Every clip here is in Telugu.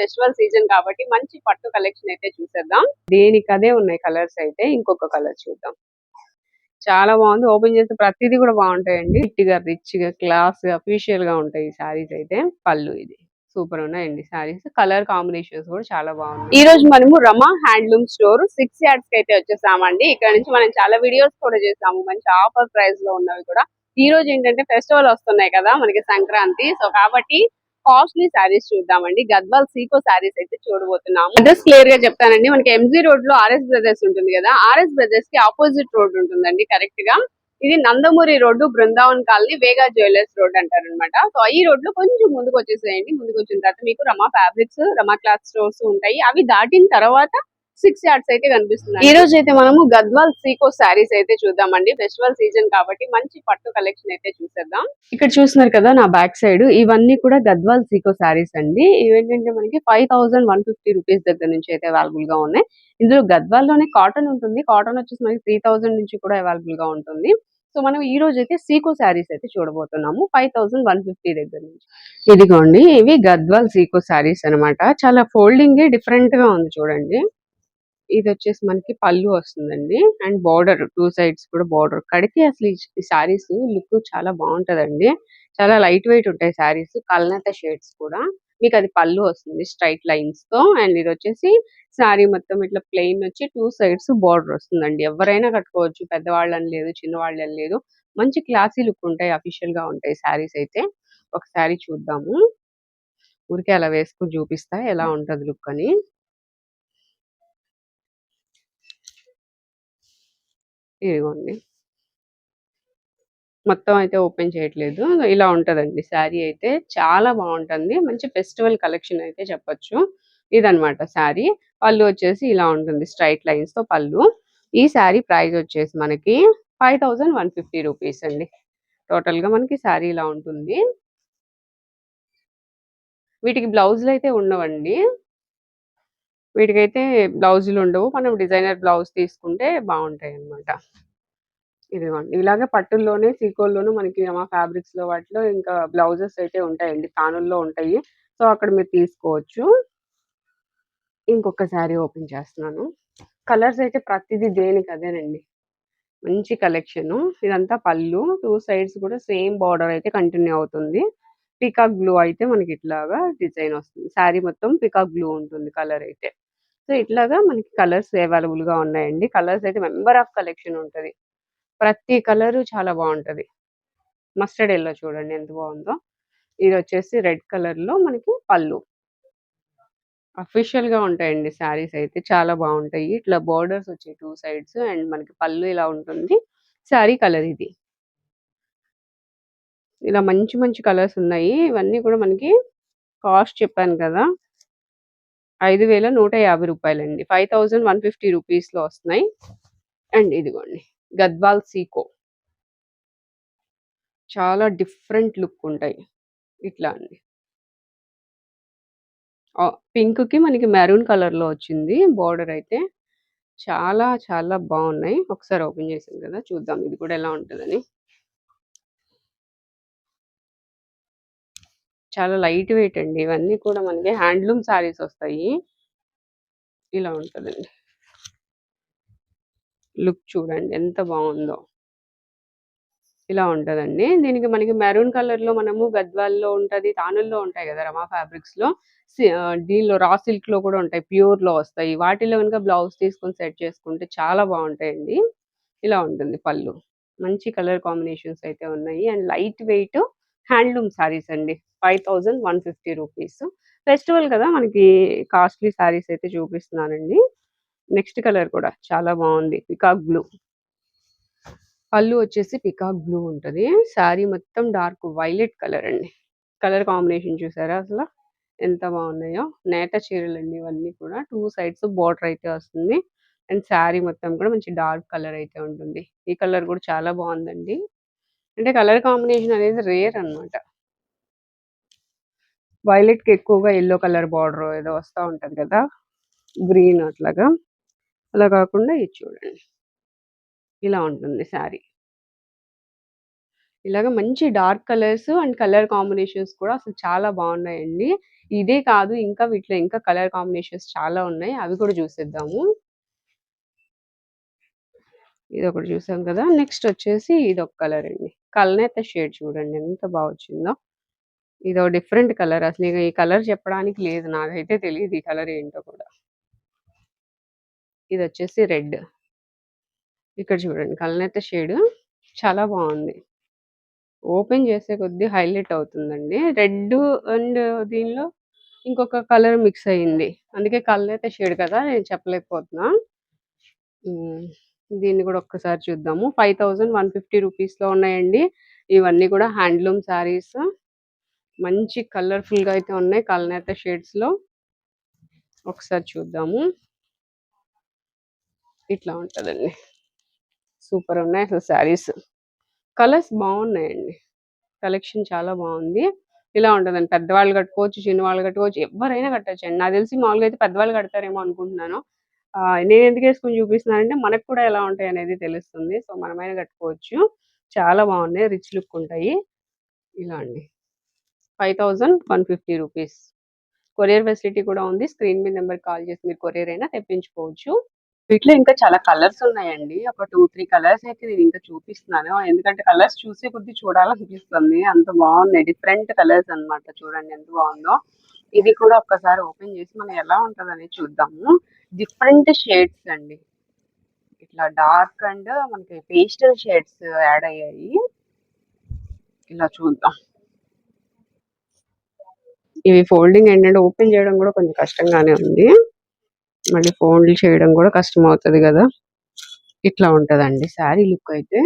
ఫెస్టివల్ సీజన్ కాబట్టి మంచి పట్టు కలెక్షన్ అయితే చూసేద్దాం. దేనికి అదే ఉన్నాయి కలర్స్ అయితే ఇంకొక కలర్ చూద్దాం. చాలా బాగుంది. ఓపెన్ చేస్తే ప్రతిదీ కూడా బాగుంటాయండి. రిచ్గా రిచ్గా క్లాస్ అఫీషియల్గా ఉంటాయి ఈ సారీస్ అయితే. పళ్ళు ఇది. సూపర్ ఉన్నాయండి సారీస్ కలర్ కాంబినేషన్స్ కూడా చాలా బాగున్నాయి. ఈ రోజు మనము రమా హ్యాండ్లూమ్ స్టోర్ సిక్స్ యార్డ్స్కి అయితే వచ్చేసామండి. ఇక్కడ నుంచి మనం చాలా వీడియోస్ కూడా చేసాము మంచి ఆఫర్ ప్రైస్లో ఉన్నవి కూడా. ఈ రోజు ఏంటంటే ఫెస్టివల్ వస్తున్నాయి కదా మనకి సంక్రాంతి. సో కాబట్టి కాస్ట్లీ శారీస్ చూద్దామండి. గద్వాల్ సీకో శారీస్ అయితే చూడబోతున్నాము. అడ్రస్ క్లియర్గా చెప్తానండి మనకి ఎంజీ రోడ్లో ఆర్ఎస్ బ్రదర్స్ ఉంటుంది కదా. ఆర్ఎస్ బ్రదర్స్కి ఆపోజిట్ రోడ్ ఉంటుందండి కరెక్ట్గా. ఇది Nandamuri road Brindavan colony Vega jewellers road అంటారు అనమాట సో ఈ రోడ్లో కొంచెం ముందుకు వచ్చేసేయండి. ముందుకు వచ్చిన తర్వాత మీకు Rama fabrics Rama cloth stores ఉంటాయి. అవి దాటిన తర్వాత సిక్స్ యార్డ్స్ అయితే కనిపిస్తుంది ఈ రోజు అయితే మనము గద్వాల్ సీకో శారీస్ అయితే చూద్దామండి. ఫెస్టివల్ సీజన్ కాబట్టి మంచి పట్టు కలెక్షన్ అయితే చూసేద్దాం. ఇక్కడ చూస్తున్నారు కదా నా బ్యాక్ సైడ్. ఇవన్నీ కూడా గద్వాల్ సీకో శారీస్ అండి. ఇవేంటంటే మనకి five thousand one fifty rupees దగ్గర నుంచి అయితే అవైలబుల్గా ఉన్నాయి. ఇందులో గద్వాల్లోనే కాటన్ ఉంటుంది. కాటన్ వచ్చేసి మనకి త్రీ థౌసండ్ నుంచి కూడా అవైలబుల్గా ఉంటుంది. సో మనం ఈ రోజు అయితే సీకో శారీస్ అయితే చూడబోతున్నాము. ఫైవ్ థౌసండ్ వన్ ఫిఫ్టీ దగ్గర నుంచి. ఇదిగోండి ఇవి గద్వాల్ సీకో శారీస్ అన్నమాట. చాలా ఫోల్డింగ్ డిఫరెంట్గా ఉంది చూడండి. ఇది వచ్చేసి మనకి పళ్ళు వస్తుందండి. అండ్ బార్డర్ టూ సైడ్స్ కూడా బార్డర్. కడితే అసలు ఈ- సారీస్ లుక్ చాలా బాగుంటదండి. చాలా లైట్ వెయిట్ ఉంటాయి సారీస్ కల్నత షేడ్స్ కూడా. మీకు అది పళ్ళు వస్తుంది స్ట్రైట్ లైన్స్తో. అండ్ ఇది వచ్చేసి సారీ మొత్తం ఇట్లా ప్లెయిన్ వచ్చి టూ సైడ్స్ బార్డర్ వస్తుందండి. ఎవరైనా కట్టుకోవచ్చు. పెద్దవాళ్ళని లేదు చిన్నవాళ్ళని లేదు. మంచి క్లాసీ లుక్ ఉంటాయి. అఫీషియల్గా ఉంటాయి సారీస్ అయితే. ఒక సారీ చూద్దాము. ఊరికే అలా వేసుకుని చూపిస్తా ఎలా ఉంటది లుక్ అని. ఇదిగోండి. మొత్తం అయితే ఓపెన్ చేయట్లేదు. ఇలా ఉంటదండి. శారీ అయితే చాలా బాగుంటుంది. మంచి ఫెస్టివల్ కలెక్షన్ అయితే చెప్పొచ్చు. ఇదనమాట శారీ. పళ్ళు వచ్చేసి ఇలా ఉంటుంది. స్ట్రైట్ లైన్స్తో పళ్ళు. ఈ శారీ ప్రైస్ వచ్చేసి మనకి five thousand one fifty rupees అండి. టోటల్గా మనకి శారీ ఇలా ఉంటుంది. వీటికి బ్లౌజులు అయితే ఉండవండి. వీటికైతే బ్లౌజులు ఉండవు. మనం డిజైనర్ బ్లౌజ్ తీసుకుంటే బాగుంటాయి అన్నమాట ఇదిగోండి. ఇలాగే పట్టుల్లోనే సీకోల్లోనూ మనకి మా ఫ్యాబ్రిక్స్లో వాటిలో ఇంకా బ్లౌజెస్ అయితే ఉంటాయండి. తానుల్లో ఉంటాయి. సో అక్కడ మీరు తీసుకోవచ్చు. ఇంకొక శారీ ఓపెన్ చేస్తున్నాను. కలర్స్ అయితే ప్రతిదీ దేనికి అదేనండి. మంచి కలెక్షన్. ఇదంతా పళ్ళు. టూ సైడ్స్ కూడా సేమ్ బార్డర్ అయితే కంటిన్యూ అవుతుంది. పికాక్ బ్లూ అయితే మనకి ఇట్లాగా డిజైన్ వస్తుంది. శారీ మొత్తం పికాక్ బ్లూ ఉంటుంది కలర్ అయితే. సో ఇట్లాగా మనకి కలర్స్ అవైలబుల్గా ఉన్నాయండి. కలర్స్ అయితే మెంబర్ ఆఫ్ కలెక్షన్ ఉంటది. ప్రతి కలర్ చాలా బాగుంటది. మస్టర్డ్ ఎల్లో చూడండి ఎంత బాగుందో. ఇది వచ్చేసి రెడ్ కలర్లో మనకి పళ్ళు. అఫీషియల్గా ఉంటాయండి శారీస్ అయితే. చాలా బాగుంటాయి. ఇట్లా బోర్డర్స్ వచ్చాయి టూ సైడ్స్ అండ్ మనకి పళ్ళు ఇలా ఉంటుంది. శారీ కలర్ ఇది. ఇలా మంచి మంచి కలర్స్ ఉన్నాయి. ఇవన్నీ కూడా మనకి కాస్ట్ చెప్పాను కదా. ఐదు వేల నూట యాభై రూపాయలండి. ఫైవ్ థౌజండ్ వన్ ఫిఫ్టీ రూపీస్లో వస్తున్నాయి. అండ్ ఇదిగోండి గద్వాల్ సీకో. చాలా డిఫరెంట్ లుక్ ఉంటాయి. ఇట్లా అండి. పింక్కి మనకి మెరూన్ కలర్లో వచ్చింది బార్డర్ అయితే. చాలా చాలా బాగున్నాయి. ఒకసారి ఓపెన్ చేసాం కదా చూద్దాం ఇది కూడా ఎలా ఉంటుందని. చాలా లైట్ వెయిట్ అండి. ఇవన్నీ కూడా మనకి హ్యాండ్లూమ్ సారీస్ వస్తాయి. ఇలా ఉంటుందండి. లుక్ చూడండి ఎంత బాగుందో. ఇలా ఉంటదండి. దీనికి మనకి మెరూన్ కలర్లో మనము గద్వాల్లో ఉంటది తానుల్లో ఉంటాయి కదా రమా ఫ్యాబ్రిక్స్లో దీనిలో రా సిల్క్లో కూడా ఉంటాయి ప్యూర్లో వస్తాయి. వాటిలో కనుక బ్లౌజ్ తీసుకొని సెట్ చేసుకుంటే చాలా బాగుంటాయండి. ఇలా ఉంటుంది పళ్ళు. మంచి కలర్ కాంబినేషన్స్ అయితే ఉన్నాయి. And light weight handloom saris అండి. Five thousand one fifty rupees. Festival కదా మనకి కాస్ట్లీ సారీస్ అయితే చూపిస్తున్నానండి. నెక్స్ట్ కలర్ కూడా చాలా బాగుంది. Peacock blue. పళ్ళు వచ్చేసి పికాక్ బ్లూ ఉంటుంది. శారీ మొత్తం డార్క్ వైలెట్ కలర్ అండి. కలర్ కాంబినేషన్ చూసారా అసలు? ఎంత బాగున్నాయో. నేత చీరలు అండి ఇవన్నీ కూడా. టూ సైడ్స్ బోర్డర్ అయితే వస్తుంది. అండ్ శారీ మొత్తం కూడా మంచి డార్క్ కలర్ అయితే ఉంటుంది. ఈ కలర్ కూడా చాలా బాగుందండి. అంటే కలర్ కాంబినేషన్ అనేది రేర్ అన్నమాట వైలెట్కి ఎక్కువగా ఎల్లో కలర్ బార్డర్ ఏదో వస్తూ ఉంటుంది కదా గ్రీన్ అట్లాగా అలా కాకుండా ఇది చూడండి ఇలా ఉంటుంది శారీ ఇలాగ మంచి dark colours and colour combinations కూడా అసలు చాలా బాగున్నాయండి. ఇదే కాదు ఇంకా వీటిలో ఇంకా కలర్ కాంబినేషన్స్ చాలా ఉన్నాయి. అవి కూడా చూసేద్దాము. ఇది ఒకటి చూసాం కదా! నెక్స్ట్ వచ్చేసి ఇది ఒక కలర్ అండి. కల్నేత షేడ్ చూడండి ఎంత బాగా వచ్చిందో. ఇదో డిఫరెంట్ కలర్ అసలు ఈ కలర్ చెప్పడానికి లేదు. నాకైతే తెలియదు ఈ కలర్ ఏంటో కూడా. ఇది వచ్చేసి రెడ్. ఇక్కడ చూడండి కల్నేత షేడ్ చాలా బాగుంది ఓపెన్ చేసే కొద్దీ హైలైట్ అవుతుందండి. రెడ్ అండ్ దీనిలో ఇంకొక కలర్ మిక్స్ అయింది. అందుకే కల్నేత షేడ్ కదా! నేను చెప్పలేకపోతున్నా. దీన్ని కూడా ఒక్కసారి చూద్దాము. 5150 రూపీస్‌లో ఉన్నాయండి. ఇవన్నీ కూడా హ్యాండ్లూమ్ శారీస్. మంచి కలర్‌ఫుల్‌గా అయితే ఉన్నాయి కలనేత షేడ్స్‌లో. ఒకసారి చూద్దాము. ఇట్లా ఉంటుందండి సూపర్ ఉన్నాయి అసలు శారీస్. కలర్స్ బాగున్నాయండి కలెక్షన్ చాలా బాగుంది ఇలా ఉంటుందండి పెద్దవాళ్ళు కట్టుకోవచ్చు, చిన్నవాళ్ళు కట్టుకోవచ్చు, ఎవ్వరైనా కట్టొచ్చండి. నాకు తెలిసి మామూలుగా అయితే పెద్దవాళ్ళు కడతారేమో అనుకుంటున్నాను. నేను ఎందుకు ఏసుకొని చూపిస్తున్నానంటే మనకు కూడా ఎలా ఉంటాయి అనేది తెలుస్తుంది. సో, మనమైనా కట్టుకోవచ్చు. చాలా బాగున్నాయి రిచ్ లుక్ ఉంటాయి. ఇలా అండి. 5150 రూపీస్. కొరియర్ ఫెసిలిటీ కూడా ఉంది. స్క్రీన్ మీద నెంబర్ కాల్ చేసి మీరు కొరియర్ అయినా తెప్పించుకోవచ్చు. వీటిలో ఇంకా చాలా కలర్స్ ఉన్నాయండి. ఒక 2, 3 కలర్స్ అయితే నేను ఇంకా చూపిస్తున్నాను. ఎందుకంటే కలర్స్ చూసే కొద్ది చూడాలనిపిస్తుంది. అంత బాగున్నాయి డిఫరెంట్ కలర్స్ అన్నమాట. చూడండి ఎంత బాగుందో ఇది కూడా ఒక్కసారి ఓపెన్ చేసి మనం ఎలా ఉంటదనేది చూద్దాము. డిఫరెంట్ షేడ్స్ అండి. ఇట్లా డార్క్ అండ్ మనకి పేస్టల్ షేడ్స్ యాడ్ అయ్యాయి. ఇలా చూద్దాం. ఇవి ఫోల్డింగ్ ఏంటంటే ఓపెన్ చేయడం కూడా కొంచెం కష్టంగానే ఉంది. మళ్ళీ ఫోల్డ్ చేయడం కూడా కష్టం అవుతుంది కదా ఇట్లా ఉంటదండి శారీ లుక్ అయితే.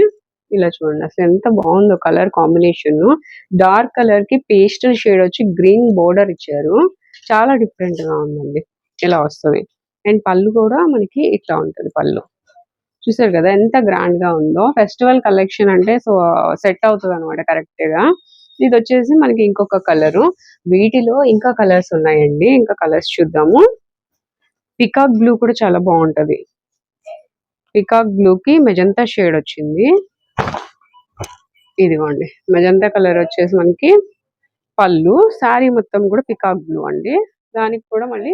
ఇలా చూడండి అసలు ఎంత బాగుందో కలర్ కాంబినేషన్ డార్క్ కలర్కి పేస్టల్ షేడ్ వచ్చి గ్రీన్ బోర్డర్ ఇచ్చారు. చాలా డిఫరెంట్గా ఉందండి. ఇలా వస్తది. అండ్ పళ్ళు కూడా మనకి ఇట్లా ఉంటుంది పళ్ళు. చూసారు కదా! ఎంత గ్రాండ్గా ఉందో. ఫెస్టివల్ కలెక్షన్ అంటే సో, సెట్ అవుతుందన్నమాట కరెక్ట్గా ఇది వచ్చేసి మనకి ఇంకొక కలరు. వీటిలో ఇంకా కలర్స్ ఉన్నాయండి. ఇంకా కలర్స్ చూద్దాము. పీకాక్ బ్లూ కూడా చాలా బావుంటది. పీకాక్ బ్లూకి మెజంతా షేడ్ వచ్చింది. ఇదిగోండి. మెజంతా కలర్ వచ్చేసి మనకి పళ్ళు. శారీ మొత్తం కూడా పికాక్ బ్లూ అండి. దానికి కూడా మళ్ళీ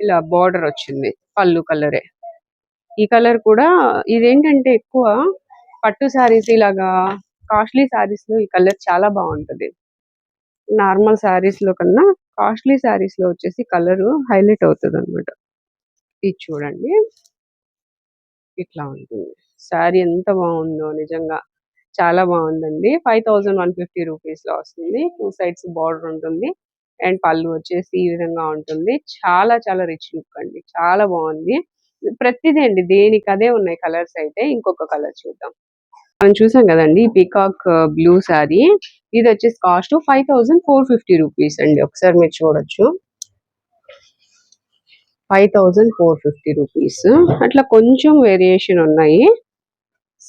ఇలా బోర్డర్ వచ్చింది. పళ్ళు కలరే. ఈ కలర్ కూడా ఇదేంటంటే ఎక్కువ పట్టు శారీస్ ఇలాగా కాస్ట్‌లీ శారీస్‌లో ఈ కలర్ చాలా బాగుంటుంది నార్మల్ శారీస్‌లో కన్నా కాస్ట్‌లీ శారీస్‌లో వచ్చేసి కలరు హైలైట్ అవుతుంది అనమాట ఇది చూడండి. ఇట్లా ఉంటుంది. శారీ ఎంత బాగుందో నిజంగా. చాలా బాగుందండి ఫైవ్ థౌజండ్ వన్ ఫిఫ్టీ రూపీస్‌లో వస్తుంది. టూ సైడ్స్ బార్డర్ ఉంటుంది. అండ్ పళ్ళు వచ్చేసి ఈ విధంగా ఉంటుంది. చాలా చాలా రిచ్ లుక్ అండి. చాలా బాగుంది ప్రతిదే అండి దేనికి అదే ఉన్నాయి కలర్స్ అయితే. ఇంకొక కలర్ చూద్దాం. మనం చూసాం కదండి పీకాక్ బ్లూ శారీ. ఇదొచ్చేసి కాస్ట్ 5450 రూపీస్ అండి. ఒకసారి మీరు చూడొచ్చు. 5450 రూపీస్. అట్లా కొంచెం వేరియేషన్ ఉన్నాయి.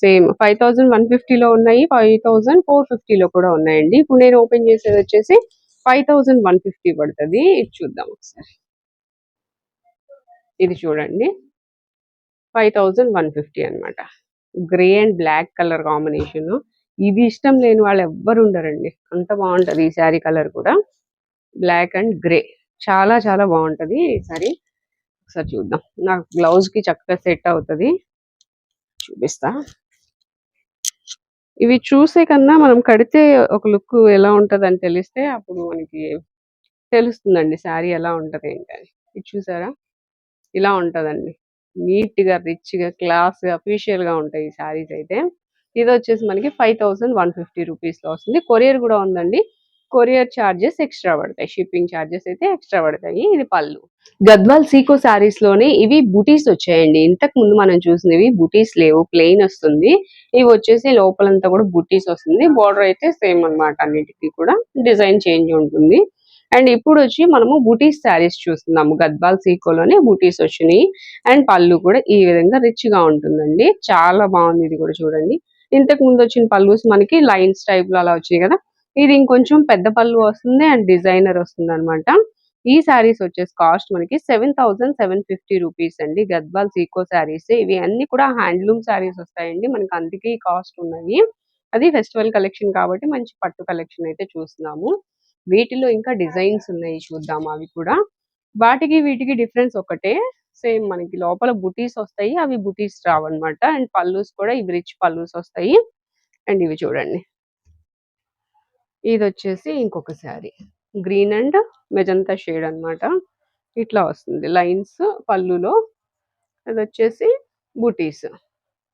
సేమ్ 5150లో ఉన్నాయి. 5450లో కూడా ఉన్నాయండి. ఇప్పుడు నేను ఓపెన్ చేసేది వచ్చేసి ఫైవ్ థౌసండ్ వన్ ఫిఫ్టీ పడుతుంది ఇది చూద్దాం ఒకసారి. ఇది చూడండి. 5150 అన్నమాట. Grey and black colour combination ఇది ఇష్టం లేని వాళ్ళు ఎవ్వరు ఉండరండి. అంత బాగుంటుంది ఈ శారీ కలర్ కూడా. Black and grey. చాలా చాలా బాగుంటుంది ఈ సారీ ఒకసారి చూద్దాం. నాకు బ్లౌజ్‌కి చక్కగా సెట్ అవుతుంది చూపిస్తా. ఇవి చూసే కన్నా మనం కడితే ఒక లుక్ ఎలా ఉంటదని తెలిస్తే అప్పుడు మనకి తెలుస్తుందండి శారీ ఎలా ఉంటది ఏంటని. ఇది చూసారా? ఇలా ఉంటదండి. నీట్‌గా, రిచ్‌గా, క్లాస్‌గా, అఫీషియల్‌గా ఉంటాయి ఈ శారీస్ అయితే. ఇది వచ్చేసి మనకి 5150 రూపీస్‌లో వస్తుంది. కొరియర్ కూడా ఉందండి. కొరియర్ చార్జెస్ ఎక్స్‌ట్రా పడతాయి. షిప్పింగ్ చార్జెస్ అయితే ఎక్స్‌ట్రా పడతాయి. ఇది పళ్ళు. గద్వాల్ సీకో శారీస్‌లోనే ఇవి బుటీస్ వచ్చాయండి. ఇంతకు ముందు మనం చూసినవి బుటీస్ లేవు. ప్లెయిన్ వస్తుంది. ఇవి వచ్చేసి లోపలంతా కూడా బుటీస్ వస్తుంది. బోర్డర్ అయితే సేమ్ అన్నమాట అన్నిటికి కూడా. డిజైన్ చేంజ్ ఉంటుంది. అండ్ ఇప్పుడు వచ్చి మనము బుటీస్ శారీస్ చూస్తున్నాము. గద్వాల్ సీకోలోనే బుటీస్ వచ్చినాయి అండ్ పళ్ళు కూడా ఈ విధంగా రిచ్గా ఉంటుందండి. చాలా బాగుంది ఇది కూడా చూడండి. ఇంతకు ముందు వచ్చిన పళ్ళు మనకి లైన్స్ టైప్లో అలా వచ్చాయి కదా! ఇది ఇంకొంచెం పెద్ద పళ్ళు వస్తుంది. అండ్ డిజైనర్ వస్తుంది అనమాట ఈ శారీస్ వచ్చేసి కాస్ట్ మనకి 7750 రూపీస్ అండి. గద్వాల్ సీకో శారీస్. ఇవి అన్ని కూడా హ్యాండ్లూమ్ శారీస్ వస్తాయండి. మనకి అందుకే కాస్ట్ ఉన్నాయి. అది ఫెస్టివల్ కలెక్షన్ కాబట్టి మంచి పట్టు కలెక్షన్ అయితే చూస్తున్నాము వీటిలో ఇంకా డిజైన్స్ ఉన్నాయి చూద్దాం అవి కూడా వాటికి వీటికి డిఫరెన్స్ ఒకటే సేమ్ మనకి లోపల బుటీస్ వస్తాయి అవి బుటీస్ రావన్నమాట అండ్ పల్లూస్ కూడా ఇవి రిచ్ పల్లూస్ వస్తాయి అండ్ ఇవి చూడండి ఇది వచ్చేసి ఇంకొక sari. Green and magenta shade అన్నమాట. ఇట్లా వస్తుంది. లైన్స్ పళ్ళులో. అది వచ్చేసి బుటీస్.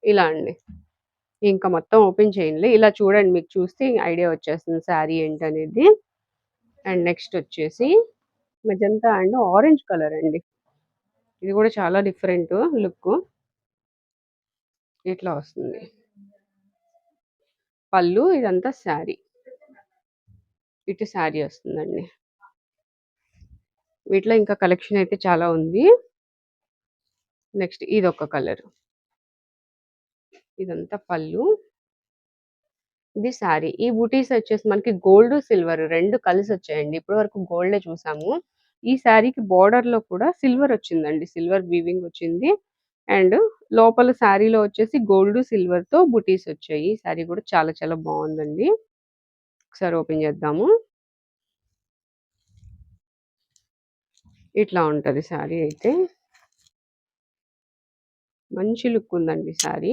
ఇలా అండి. ఇంకా మొత్తం ఓపెన్ చేయండి. ఇలా చూడండి మీకు చూస్తే ఐడియా వచ్చేస్తుంది శారీ ఏంటనేది. అండ్ నెక్స్ట్ వచ్చేసి మెజంతా అండ్ ఆరెంజ్ కలర్ అండి. ఇది కూడా చాలా డిఫరెంట్ లుక్. ఇట్లా వస్తుంది. పళ్ళు ఇదంతా శారీ. ఇటు శారీ వస్తుందండి. వీటిలో ఇంకా కలెక్షన్ అయితే చాలా ఉంది. నెక్స్ట్ ఇది ఒక కలర్. ఇదంతా పళ్ళు. ఇది శారీ. ఈ బూటీస్ వచ్చేసి మనకి గోల్డ్ సిల్వర్ రెండు కలిసి వచ్చాయండి. ఇప్పటి వరకు గోల్డే చూసాము. ఈ శారీకి బార్డర్లో కూడా సిల్వర్ వచ్చిందండి. సిల్వర్ వీవింగ్ వచ్చింది. అండ్ లోపల శారీలో వచ్చేసి గోల్డ్ సిల్వర్తో బుటీస్ వచ్చాయి. ఈ శారీ కూడా చాలా చాలా బాగుందండి. ఒకసారి ఓపెన్ చేద్దాము. ఇట్లా ఉంటుంది శారీ అయితే. మంచి లుక్ ఉందండి శారీ.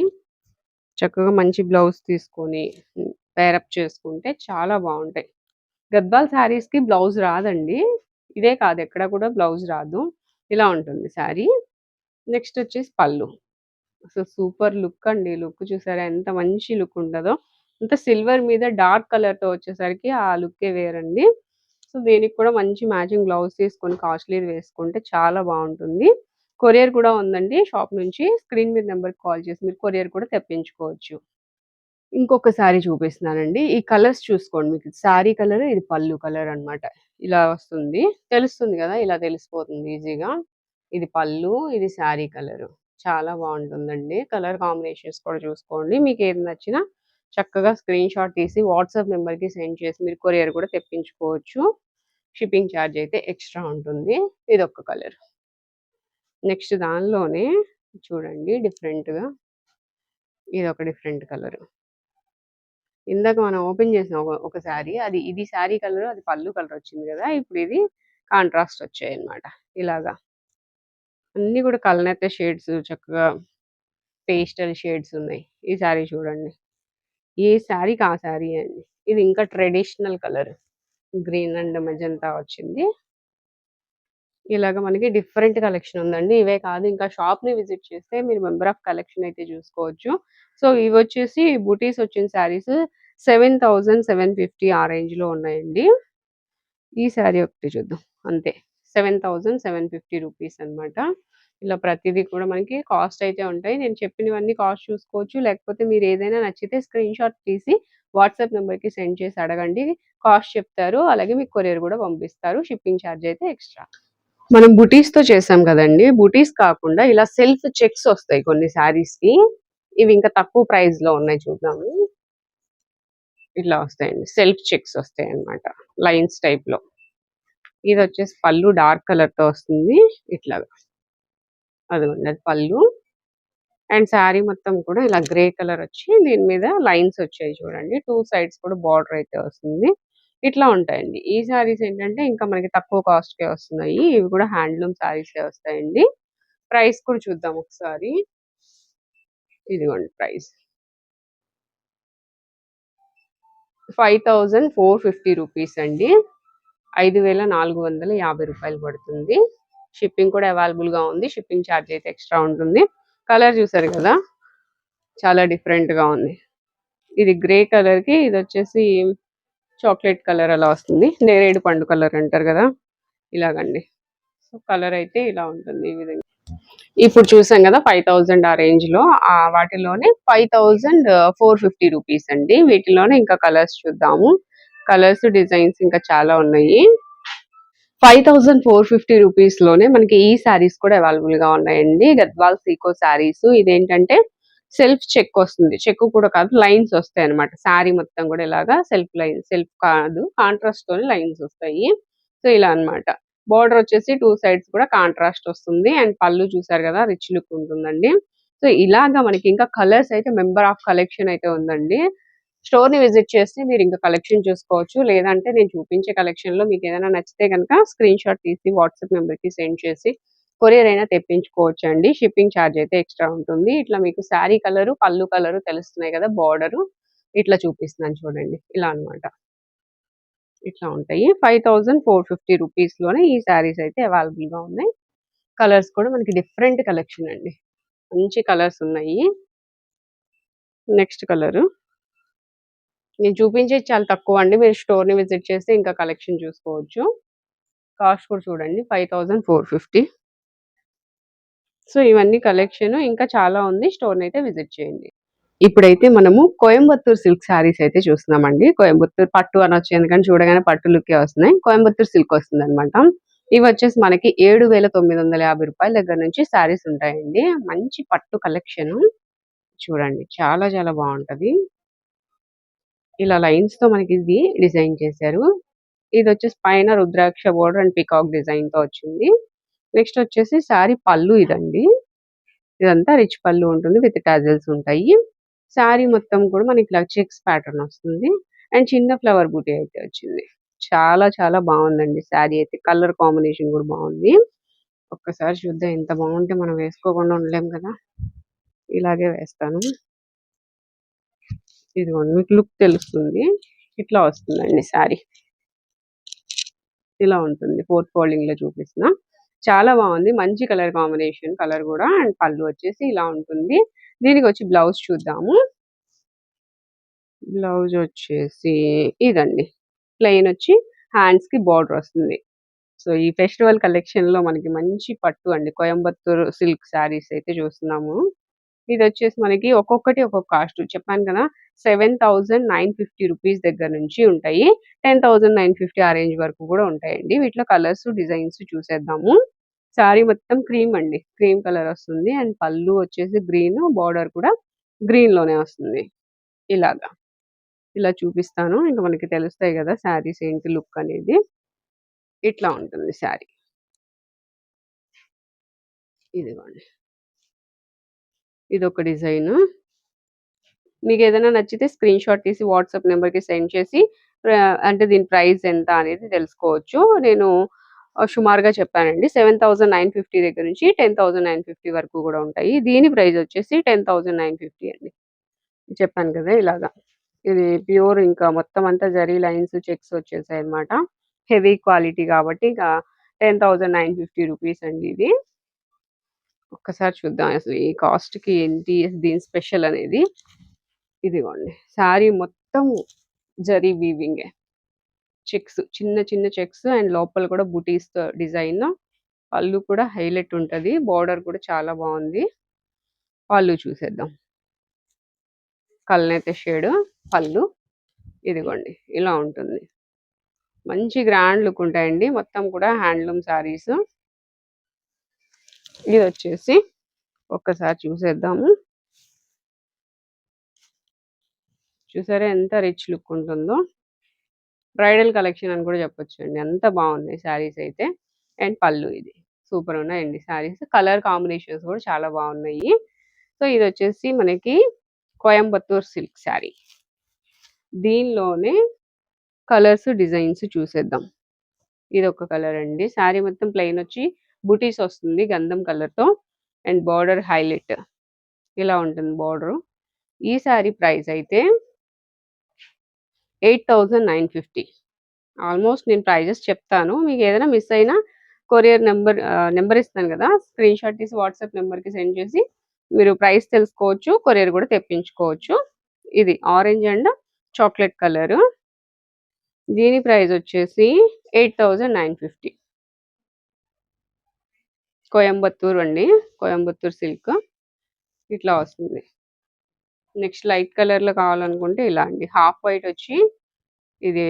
చక్కగా మంచి బ్లౌజ్ తీసుకొని పేరప్ చేసుకుంటే చాలా బాగుంటాయి. గద్వాల్ శారీస్కి బ్లౌజ్ రాదండి. ఇదే కాదు ఎక్కడ కూడా బ్లౌజ్ రాదు. ఇలా ఉంటుంది శారీ. నెక్స్ట్ వచ్చేసి పళ్ళు. అసలు సూపర్ లుక్ అండి. లుక్ చూసారా? ఎంత మంచి లుక్ ఉంటుందో. అంత సిల్వర్ మీద డార్క్ కలర్తో వచ్చేసరికి ఆ లుక్కే వేరండి. సో దీనికి కూడా మంచి మ్యాచింగ్ బ్లౌజ్ తీసుకొని కాస్ట్లీ వేసుకుంటే చాలా బాగుంటుంది. కొరియర్ కూడా ఉందండి షాప్ నుంచి. స్క్రీన్ మీద నెంబర్కి కాల్ చేసి మీరు కొరియర్ కూడా తెప్పించుకోవచ్చు. ఇంకొక శారీ చూపిస్తున్నానండి. ఈ కలర్స్ చూసుకోండి మీకు. శారీ కలర్ ఇది పళ్ళు కలర్ అన్నమాట. ఇలా వస్తుంది. తెలుస్తుంది కదా ఇలా తెలిసిపోతుంది ఈజీగా. ఇది పళ్ళు ఇది శారీ కలర్. చాలా బాగుంటుందండి. కలర్ కాంబినేషన్స్ కూడా చూసుకోండి. మీకు ఏది నచ్చినా చక్కగా స్క్రీన్ షాట్ తీసి వాట్సాప్ నెంబర్కి సెండ్ చేసి మీరు కొరియర్ కూడా తెప్పించుకోవచ్చు. షిప్పింగ్ ఛార్జ్ అయితే ఎక్స్ట్రా ఉంటుంది. ఇది ఒక కలర్ నెక్స్ట్ దానిలోనే చూడండి డిఫరెంట్గా ఇది ఒక డిఫరెంట్ కలర్ ఇందాక మనం ఓపెన్ చేసిన ఒక శారీ అది ఇది శారీ కలర్ అది పళ్ళు కలర్ వచ్చింది కదా ఇప్పుడు ఇది కాంట్రాస్ట్ వచ్చాయి అన్నమాట ఇలాగా. అన్ని కూడా కలనైతే షేడ్స్ చక్కగా పేస్టల్ షేడ్స్ ఉన్నాయి. ఈ శారీ చూడండి. ఏ శారీకి ఆ శారీ అండి. ఇది ఇంకా traditional colour. Green and magenta వచ్చింది. ఇలాగ మనకి డిఫరెంట్ కలెక్షన్ ఉందండి. ఇవే కాదు ఇంకా షాప్ని విజిట్ చేస్తే మీరు మెంబర్ ఆఫ్ కలెక్షన్ అయితే చూసుకోవచ్చు. సో ఇవి వచ్చేసి బుటీస్ వచ్చిన saris seven thousand seven fifty ఆ రేంజ్లో ఉన్నాయండి. ఈ శారీ ఒకటి చూద్దాం. అంతే. Seven thousand seven fifty rupees అనమాట ఇలా ప్రతిదీ కూడా మనకి కాస్ట్ అయితే ఉంటాయి. నేను చెప్పినవన్నీ కాస్ట్ చూసుకోవచ్చు. లేకపోతే మీరు ఏదైనా నచ్చితే స్క్రీన్ షాట్ తీసి వాట్సాప్ నెంబర్కి సెండ్ చేసి అడగండి. కాస్ట్ చెప్తారు. అలాగే మీకు కొరియర్ కూడా పంపిస్తారు. షిప్పింగ్ ఛార్జ్ అయితే ఎక్స్ట్రా. మనం బుటీస్తో చేసాం కదండి. బుటీస్ కాకుండా ఇలా సెల్ఫ్ చెక్స్ వస్తాయి కొన్ని శారీస్కి. ఇవి ఇంకా తక్కువ ప్రైస్లో ఉన్నాయి చూద్దాము ఇట్లా వస్తాయండి. సెల్ఫ్ చెక్స్ వస్తాయి అనమాట లైన్స్ టైప్లో ఇది వచ్చేసి పళ్ళు డార్క్ కలర్తో వస్తుంది. ఇట్లాగా. అదిగోండి అది పళ్ళు. అండ్ శారీ మొత్తం కూడా ఇలా గ్రే కలర్ వచ్చి దీని మీద లైన్స్ వచ్చాయి చూడండి. టూ సైడ్స్ కూడా బార్డర్ అయితే వస్తుంది. ఇట్లా ఉంటాయండి. ఈ శారీస్ ఏంటంటే ఇంకా మనకి తక్కువ కాస్ట్ కే వస్తున్నాయి. ఇవి కూడా హ్యాండ్లూమ్ శారీసే వస్తాయండి. ప్రైస్ కూడా చూద్దాం ఒకసారి. ఇదిగోండి price. Five thousand four fifty rupees అండి. ఐదు వేల నాలుగు వందల యాభై రూపాయలు పడుతుంది. షిప్పింగ్ కూడా అవైలబుల్గా ఉంది. షిప్పింగ్ ఛార్జ్ అయితే ఎక్స్ట్రా ఉంటుంది. కలర్ చూసారు కదా? చాలా డిఫరెంట్గా ఉంది. ఇది గ్రే కలర్కి ఇది వచ్చేసి చాక్లెట్ కలర్ అలా వస్తుంది. నేరేడు పండు కలర్ అంటారు కదా? ఇలాగండి. సో కలర్ అయితే ఇలా ఉంటుంది ఈ విధంగా. ఇప్పుడు చూసాం కదా ఫైవ్ థౌజండ్ ఆ రేంజ్లో. ఆ వాటిలోనే five thousand four fifty rupees అండి. వీటిలోనే ఇంకా కలర్స్ చూద్దాము. కలర్స్ డిజైన్స్ ఇంకా చాలా ఉన్నాయి. ఫైవ్ థౌజండ్ ఫోర్ ఫిఫ్టీ రూపీస్లోనే మనకి ఈ శారీస్ కూడా అవైలబుల్గా ఉన్నాయండి. గద్వాల్ సీకో శారీస్. ఇదేంటంటే సెల్ఫ్ చెక్ వస్తుంది. చెక్ కూడా కాదు లైన్స్ వస్తాయి అనమాట శారీ మొత్తం కూడా ఇలాగా సెల్ఫ్ లైన్ సెల్ఫ్ కాదు కాంట్రాస్ట్ తోని లైన్స్ వస్తాయి. సో ఇలా అన్నమాట. బార్డర్ వచ్చేసి టూ సైడ్స్ కూడా కాంట్రాస్ట్ వస్తుంది. అండ్ పళ్ళు చూసారు కదా రిచ్ లుక్ ఉంటుందండి. సో ఇలాగా మనకి ఇంకా కలర్స్ అయితే మెంబర్ ఆఫ్ కలెక్షన్ అయితే ఉందండి. స్టోర్ని విజిట్ చేస్తే మీరు ఇంకా కలెక్షన్ చూసుకోవచ్చు. లేదంటే నేను చూపించే కలెక్షన్లో మీకు ఏదైనా నచ్చితే కనుక స్క్రీన్ షాట్ తీసి వాట్సాప్ నెంబర్కి సెండ్ చేసి కొరియర్ అయినా తెప్పించుకోవచ్చు అండి షిప్పింగ్ ఛార్జ్ అయితే ఎక్స్ట్రా ఉంటుంది. ఇట్లా మీకు శారీ కలరు పళ్ళు కలరు తెలుస్తున్నాయి కదా బార్డరు ఇట్లా చూపిస్తున్నాను చూడండి. ఇలా అన్నమాట. ఇట్లా ఉంటాయి. ఫైవ్ థౌజండ్ ఫోర్ ఫిఫ్టీ రూపీస్లోనే ఈ శారీస్ అయితే అవైలబుల్గా ఉన్నాయి. కలర్స్ కూడా మనకి డిఫరెంట్ కలెక్షన్ అండి. మంచి కలర్స్ ఉన్నాయి. Next colour. నేను చూపించేది చాలా తక్కువ అండి. మీరు స్టోర్ని విజిట్ చేస్తే ఇంకా కలెక్షన్ చూసుకోవచ్చు. కాస్ట్ కూడా చూడండి five thousand four fifty. So ఇవన్నీ కలెక్షన్ ఇంకా చాలా ఉంది. స్టోర్ అయితే విజిట్ చేయండి. ఇప్పుడైతే మనము కోయంబత్తూర్ సిల్క్ శారీస్ అయితే చూస్తున్నామండి. కోయంబత్తూర్ పట్టు అని వచ్చి ఎందుకంటే చూడగానే పట్టు లుక్కే వస్తున్నాయి. కోయంబత్తూర్ సిల్క్ వస్తుంది అనమాట ఇవి వచ్చేసి మనకి ఏడు వేల తొమ్మిది వందల యాభై రూపాయల దగ్గర నుంచి శారీస్ ఉంటాయండి. మంచి పట్టు కలెక్షన్. చూడండి. చాలా చాలా బాగుంటది. ఇలా లైన్స్తో మనకి ఇది డిజైన్ చేశారు. ఇది వచ్చేసి పైన రుద్రాక్ష బోర్డర్ అండ్ పికాక్ డిజైన్తో వచ్చింది. నెక్స్ట్ వచ్చేసి శారీ పళ్ళు ఇదండి. ఇదంతా రిచ్ పళ్ళు ఉంటుంది విత్ టాజల్స్ ఉంటాయి. శారీ మొత్తం కూడా మనకి ఇలా చెక్స్ ప్యాటర్న్ వస్తుంది. అండ్ చిన్న ఫ్లవర్ బూటీ అయితే వచ్చింది. చాలా చాలా బాగుందండి శారీ అయితే. కలర్ కాంబినేషన్ కూడా బాగుంది. ఒక్కసారి చూద్దాం ఎంత బాగుంటే మనం వేసుకోకుండా ఉండలేం కదా. ఇలాగే వేస్తాను. ఇదిగోండి మీకు లుక్ తెలుస్తుంది. ఇట్లా వస్తుందండి శారీ. ఇలా ఉంటుంది. ఫోర్త్ ఫోల్డింగ్లో చూపిస్తున్నా. చాలా బాగుంది. మంచి కలర్ కాంబినేషన్ కలర్ కూడా. అండ్ పళ్ళు వచ్చేసి ఇలా ఉంటుంది. దీనికి వచ్చి బ్లౌజ్ చూద్దాము. బ్లౌజ్ వచ్చేసి ఇదండి. ప్లెయిన్ వచ్చి హ్యాండ్స్కి బార్డర్ వస్తుంది. సో ఈ ఫెస్టివల్ కలెక్షన్లో మనకి మంచి పట్టు అండి. కోయంబత్తూర్ సిల్క్ శారీస్ అయితే చూస్తున్నాము. ఇది వచ్చేసి మనకి ఒక్కొక్కటి ఒక్కొక్క కాస్ట్. చెప్పాను కదా seven thousand nine fifty rupees దగ్గర నుంచి ఉంటాయి. టెన్ థౌజండ్ నైన్ ఫిఫ్టీ ఆ రేంజ్ వరకు కూడా ఉంటాయండి. వీటిలో కలర్స్ డిజైన్స్ చూసేద్దాము. శారీ మొత్తం క్రీమ్ అండి. క్రీమ్ కలర్ వస్తుంది. అండ్ పళ్ళు వచ్చేసి గ్రీన్ బార్డర్ కూడా గ్రీన్లోనే వస్తుంది. ఇలాగా. ఇలా చూపిస్తాను. ఇంకా మనకి తెలుస్తాయి కదా శారీస్ ఏంటి లుక్ అనేది. ఇట్లా ఉంటుంది శారీ. ఇదిగోండి. ఇది ఒక డిజైన్. మీకు ఏదైనా నచ్చితే స్క్రీన్ షాట్ తీసి వాట్సాప్ నెంబర్కి సెండ్ చేసి అంటే దీని ప్రైస్ ఎంత అనేది తెలుసుకోవచ్చు. నేను సుమారుగా చెప్పానండి. సెవెన్ థౌసండ్ నైన్ ఫిఫ్టీ దగ్గర నుంచి టెన్ థౌసండ్ నైన్ ఫిఫ్టీ వరకు కూడా ఉంటాయి. దీని ప్రైస్ వచ్చేసి టెన్ థౌసండ్ నైన్ ఫిఫ్టీ అండి. చెప్పాను కదా ఇలాగా. ఇది ప్యూర్ ఇంకా మొత్తం అంతా జరీ లైన్స్ చెక్స్ వచ్చేసాయి అన్నమాట హెవీ క్వాలిటీ కాబట్టి ఇక ten thousand nine fifty rupees అండి ఇది. ఒక్కసారి చూద్దాం. అసలు ఈ కాస్ట్కి ఏంటి దీని స్పెషల్ అనేది. ఇదిగోండి. శారీ మొత్తం జరీ వీవింగ్ చెక్స్ చిన్న చిన్న చెక్స్ అండ్ లోపల కూడా బుటీస్ డిజైన్. పళ్ళు కూడా హైలైట్ ఉంటది. బార్డర్ కూడా చాలా బాగుంది. పళ్ళు చూసేద్దాం. కళ్ళనైతే షేడ్ పళ్ళు. ఇదిగోండి. ఇలా ఉంటుంది. మంచి గ్రాండ్ లుక్ ఉంటాయండి. మొత్తం కూడా హ్యాండ్లూమ్ శారీస్ ఇది వచ్చేసి ఒక్కసారి చూసేద్దాము. చూసారా ఎంత రిచ్ లుక్ ఉంటుందో? బ్రైడల్ కలెక్షన్ అని కూడా చెప్పొచ్చు అండి. అంత బాగున్నాయి శారీస్ అయితే. అండ్ పళ్ళు ఇది. సూపర్ ఉన్నాయండి శారీస్ కలర్ కాంబినేషన్స్ కూడా చాలా బాగున్నాయి. సో ఇది వచ్చేసి మనకి కోయంబత్తూర్ సిల్క్ శారీ దీనిలోనే కలర్స్ డిజైన్స్ చూసేద్దాం. ఇది ఒక కలర్ అండి. శారీ మొత్తం ప్లెయిన్ వచ్చి బుటీస్ వస్తుంది గంధం కలర్తో అండ్ బార్డర్ హైలైట్. ఇలా ఉంటుంది బార్డర్. ఈ శారీ ప్రైస్ అయితే eight thousand nine fifty. Almost నేను ప్రైజెస్ చెప్తాను. మీకు ఏదైనా మిస్ అయినా కొరియర్ నెంబర్ నెంబర్ ఇస్తాను కదా. స్క్రీన్ షాట్ తీసి వాట్సాప్ నెంబర్కి సెండ్ చేసి మీరు ప్రైస్ తెలుసుకోవచ్చు కొరియర్ కూడా తెప్పించుకోవచ్చు. ఇది ఆరెంజ్ అండ్ చాక్లెట్ కలర్. దీని ప్రైస్ వచ్చేసి eight thousand nine fifty. Coimbatore అండి. కోయంబత్తూర్ సిల్క్. ఇట్లా వస్తుంది. నెక్స్ట్ లైట్ కలర్లో కావాలనుకుంటే ఇలా అండి. హాఫ్ వైట్ వచ్చి ఇది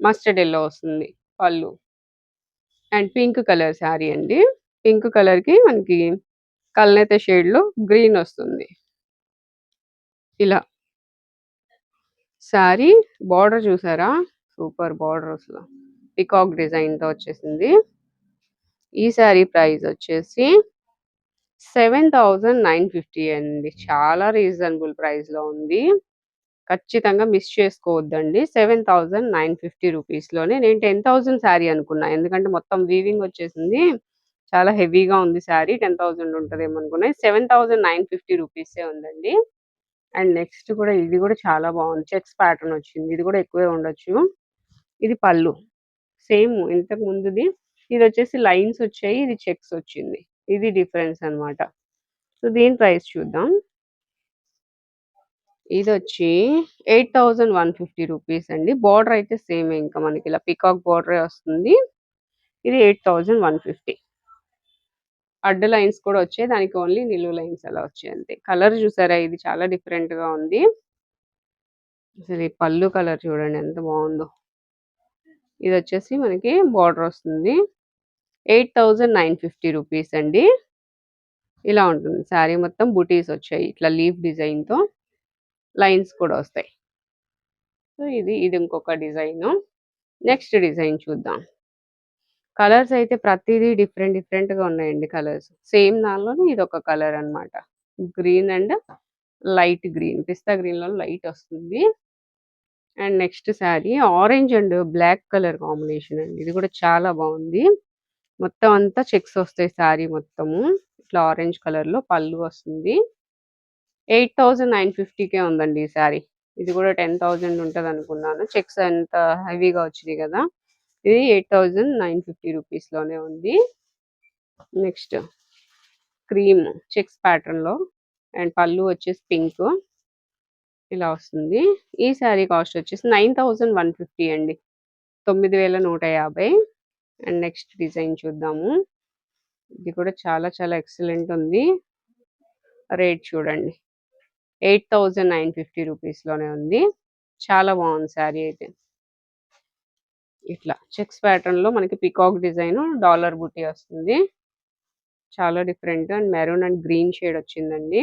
మస్టర్డ్ ఎల్లో వస్తుంది. పళ్ళు. అండ్ పింక్ కలర్ శారీ అండి. పింక్ కలర్కి మనకి కల్నేత షేడ్లో గ్రీన్ వస్తుంది. ఇలా. శారీ బార్డర్ చూసారా? సూపర్ బార్డర్ అసలు. పికాక్ డిజైన్తో వచ్చేసింది. ఈ శారీ ప్రైస్ వచ్చేసి సెవెన్ థౌజండ్ నైన్ ఫిఫ్టీ అండి చాలా రీజనబుల్ ప్రైస్లో ఉంది ఖచ్చితంగా మిస్ చేసుకోవద్దండి. 7950 రూపీస్‌లోనే నేను 10,000 శారీ అనుకున్నా. ఎందుకంటే మొత్తం వీవింగ్ వచ్చేసింది. చాలా హెవీగా ఉంది శారీ. 10,000 ఉంటదేమో అనుకున్నా. 7950 రూపీసే ఉందండి. అండ్ నెక్స్ట్ కూడా ఇది కూడా చాలా బాగుంది. చెక్స్ ప్యాటర్న్ వచ్చింది. ఇది కూడా ఎక్కువే ఉండొచ్చు. ఇది పళ్ళు. సేమ్ ఇంతకు ముందుది. ఇది వచ్చేసి లైన్స్ వచ్చాయి. ఇది చెక్స్ వచ్చింది. ఇది డిఫరెన్స్ అన్నమాట. సో, దీని ప్రైస్ చూద్దాం. ఇది వచ్చి eight thousand one fifty rupees అండి. బోర్డర్ అయితే సేమ్ ఇంకా మనకి ఇలా పీకాక్ బార్డరే వస్తుంది. ఇది 8150 అడ్డు లైన్స్ కూడా వచ్చాయి. దానికి ఓన్లీ నిలువు లైన్స్ అలా వచ్చాయి అంతే. కలర్ చూసారా? ఇది చాలా డిఫరెంట్‌గా ఉంది. అసలు ఈ పళ్ళు కలర్ చూడండి ఎంత బాగుందో. ఇది వచ్చేసి మనకి బార్డర్ వస్తుంది. 8950 రూపీస్ అండి. ఇలా ఉంటుంది. శారీ మొత్తం బుటీస్ వచ్చాయి. ఇట్లా లీఫ్ డిజైన్‌తో లైన్స్ కూడా వస్తాయి. సో, ఇది ఇది ఇంకొక డిజైను. నెక్స్ట్ డిజైన్ చూద్దాం. కలర్స్ అయితే ప్రతిదీ డిఫరెంట్ డిఫరెంట్‌గా ఉన్నాయండి కలర్స్. సేమ్ దానిలోనే ఇది ఒక కలర్ అన్నమాట. Green and light green. పిస్తా గ్రీన్‌లో లైట్ వస్తుంది. And next sari orange and black colour combination అండి. ఇది కూడా చాలా బాగుంది. మొత్తం అంతా చెక్స్ వస్తాయి శారీ మొత్తము. ఇట్లా ఆరెంజ్ కలర్‌లో పళ్ళు వస్తుంది. 8950కే ఉందండి ఈ శారీ. ఇది కూడా 10,000 ఉంటదనుకున్నాను. చెక్స్ ఎంత హెవీగా వచ్చింది కదా! ఇది 8950 రూపీస్‌లోనే ఉంది. నెక్స్ట్ క్రీమ్ చెక్స్ ప్యాటర్న్‌లో అండ్ పళ్ళు వచ్చేసి పింక్. ఇలా వస్తుంది. ఈ శారీ కాస్ట్ వచ్చేసి 9150 అండి. 9150 అండ్ నెక్స్ట్ డిజైన్ చూద్దాము. ఇది కూడా చాలా చాలా ఎక్సలెంట్ ఉంది. రేట్ చూడండి. 8950 రూపీస్‌లోనే ఉంది. చాలా బాగుంది శారీ అయితే. ఇట్లా చెక్స్ ప్యాటర్న్‌లో మనకి పీకాక్ డిజైన్ డాలర్ బుట్టి వస్తుంది. చాలా different and maroon and green shade వచ్చిందండి.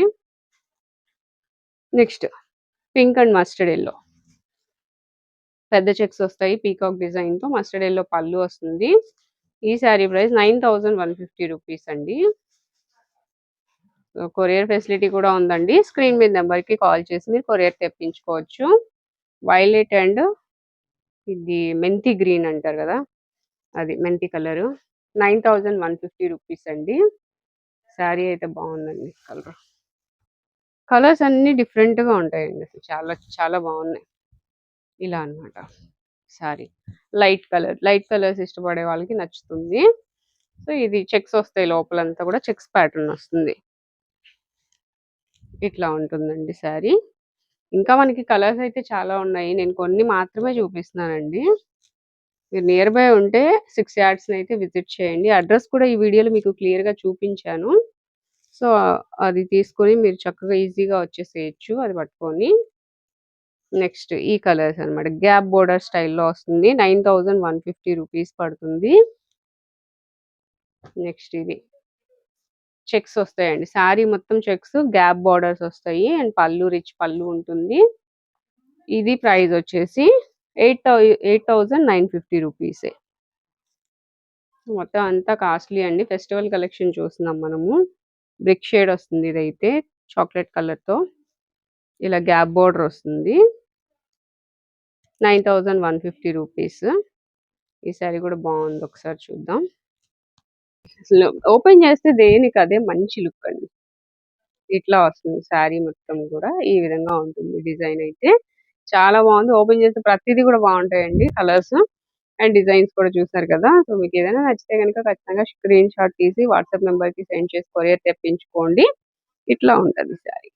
Next pink and mustard yellow పెద్ద చెక్స్ వస్తాయి. పీకాక్ డిజైన్‌తో మస్టర్డ్ ఎల్లో పళ్ళు వస్తుంది. ఈ శారీ ప్రైస్ 9150 రూపీస్ అండి. కొరియర్ ఫెసిలిటీ కూడా ఉందండి. స్క్రీన్ మీద నెంబర్‌కి కాల్ చేసి మీరు కొరియర్ తెప్పించుకోవచ్చు. వైలెట్ అండ్ ఇది మెంతి గ్రీన్ అంటారు కదా! అది మెంతి కలరు. 9150 రూపీస్ అండి. శారీ అయితే బాగుందండి కలర్. కలర్స్ అన్నీ డిఫరెంట్‌గా ఉంటాయండి. అసలు చాలా చాలా బాగున్నాయి. ఇలా అన్నమాట sari. Light colour. Light colours ఇష్టపడే వాళ్ళకి నచ్చుతుంది. సో, ఇది చెక్స్ వస్తాయి లోపలంతా కూడా చెక్స్ ప్యాటర్న్ వస్తుంది. ఇట్లా ఉంటుందండి శారీ. ఇంకా మనకి కలర్స్ అయితే చాలా ఉన్నాయి. నేను కొన్ని మాత్రమే చూపిస్తున్నానండి. మీరు నియర్ బై ఉంటే సిక్స్ యాడ్స్ని అయితే విజిట్ చేయండి. అడ్రస్ కూడా ఈ వీడియోలో మీకు క్లియర్‌గా చూపించాను. సో, అది తీసుకొని మీరు చక్కగా ఈజీగా వచ్చేసేయొచ్చు అది పట్టుకొని. నెక్స్ట్ ఈ కలర్స్ అన్నమాట. గ్యాప్ బోర్డర్ స్టైల్‌లో వస్తుంది. 9150 రూపీస్ పడుతుంది. నెక్స్ట్ ఇది. చెక్స్ వస్తాయండి. శారీ మొత్తం చెక్స్ గ్యాప్ బార్డర్స్ వస్తాయి. అండ్ పళ్ళు రిచ్ పళ్ళు ఉంటుంది. ఇది ప్రైస్ వచ్చేసి ఎయిట్ థౌ 8950 రూపీసే. మొత్తం అంతా కాస్ట్‌లీ అండి. ఫెస్టివల్ కలెక్షన్ చూస్తున్నాం మనము. బ్రిక్ షేడ్ వస్తుంది ఇదైతే చాక్లెట్ కలర్‌తో. ఇలా గ్యాప్ బోర్డర్ వస్తుంది. 9150 రూపీస్. ఈ శారీ కూడా బాగుంది. ఒకసారి చూద్దాం. అసలు ఓపెన్ చేస్తే దేనికి అదే మంచి లుక్ అండి. ఇట్లా వస్తుంది శారీ మొత్తం కూడా. ఈ విధంగా ఉంటుంది డిజైన్ అయితే. చాలా బాగుంది. ఓపెన్ చేస్తే ప్రతిదీ కూడా బాగుంటాయండి కలర్స్. అండ్ డిజైన్స్ కూడా చూసారు కదా! సో, మీకు ఏదైనా నచ్చితే గనుక ఖచ్చితంగా స్క్రీన్ షాట్ తీసి వాట్సాప్ నెంబర్కి సెండ్ చేసి కొరియర్ తెప్పించుకోండి. ఇట్లా ఉంటుంది శారీ.